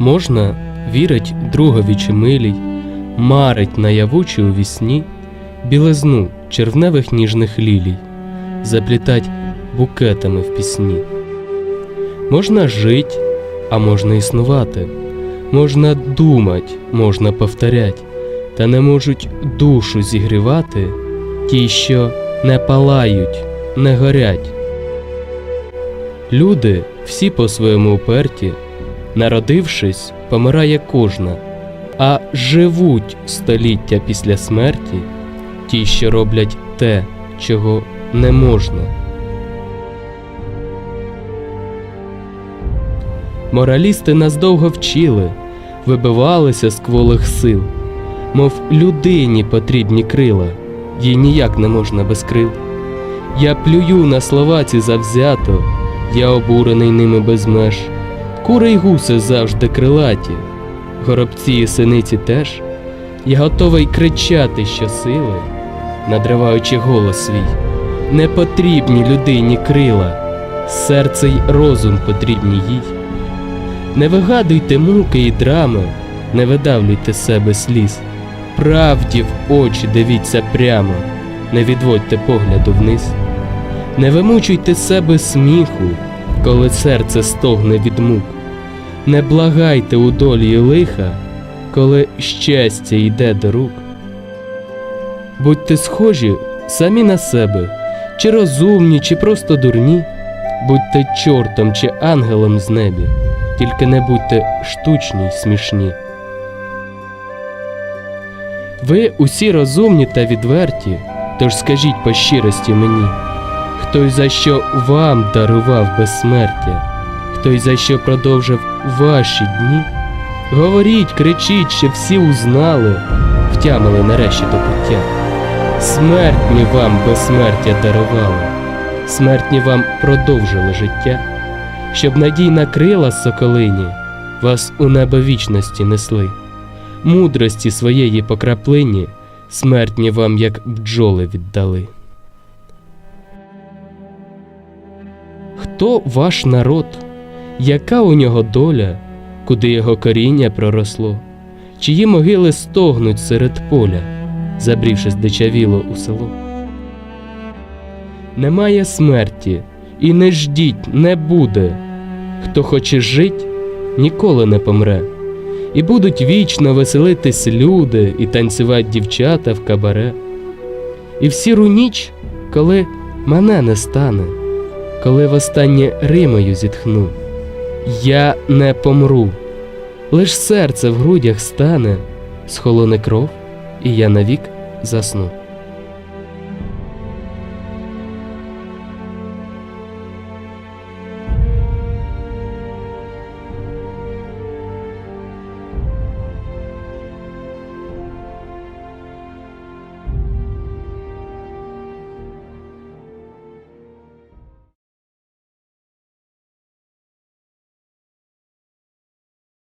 Можна вірить другові чи милій, марить наяву чи у вісні, білизну червневих ніжних лілій, заплітать букетами в пісні. Можна жить, а можна існувати, можна думать, можна повторять, та не можуть душу зігрівати ті, що не палають, не горять. Люди всі по-своєму уперті, народившись, помирає кожна, а живуть століття після смерті ті, що роблять те, чого не можна. Моралісти нас довго вчили, вибивалися з кволих сил, мов людині потрібні крила, їй ніяк не можна без крил. Я плюю на слова ці завзято, я обурений ними без меж. Кури й гуси завжди крилаті, горобці і синиці теж. Я готовий кричати щосили, надриваючи голос свій. Не потрібні людині крила, серце й розум потрібні їй. Не вигадуйте муки і драми, не видавлюйте себе сліз. Правді в очі дивіться прямо, не відводьте погляду вниз. Не вимучуйте себе сміху, коли серце стогне від мук. Не благайте у долі лиха, коли щастя йде до рук. Будьте схожі самі на себе, чи розумні, чи просто дурні, будьте чортом чи ангелом з небі, тільки не будьте штучні й смішні. Ви усі розумні та відверті, тож скажіть по щирості мені, хто й за що вам дарував безсмертя, хто й за що продовжив ваші дні? Говоріть, кричіть, щоб всі узнали, втямили нарешті до пуття. Смертні вам безсмертя дарували, смертні вам продовжили життя, щоб надійна крила соколині вас у небо вічності несли, мудрості своєї по краплині смертні вам, як бджоли віддали. Хто ваш народ? Яка у нього доля, куди його коріння проросло? Чиї могили стогнуть серед поля, забрівши здичавіло у село? Немає смерті, і не ждіть, не буде. Хто хоче жить, ніколи не помре. І будуть вічно веселитись люди і танцювати дівчата в кабаре. І в сіру ніч, коли мене не стане, коли востаннє Римою зітхну, я не помру, лиш серце в грудях стане, схолоне кров, і я навік засну.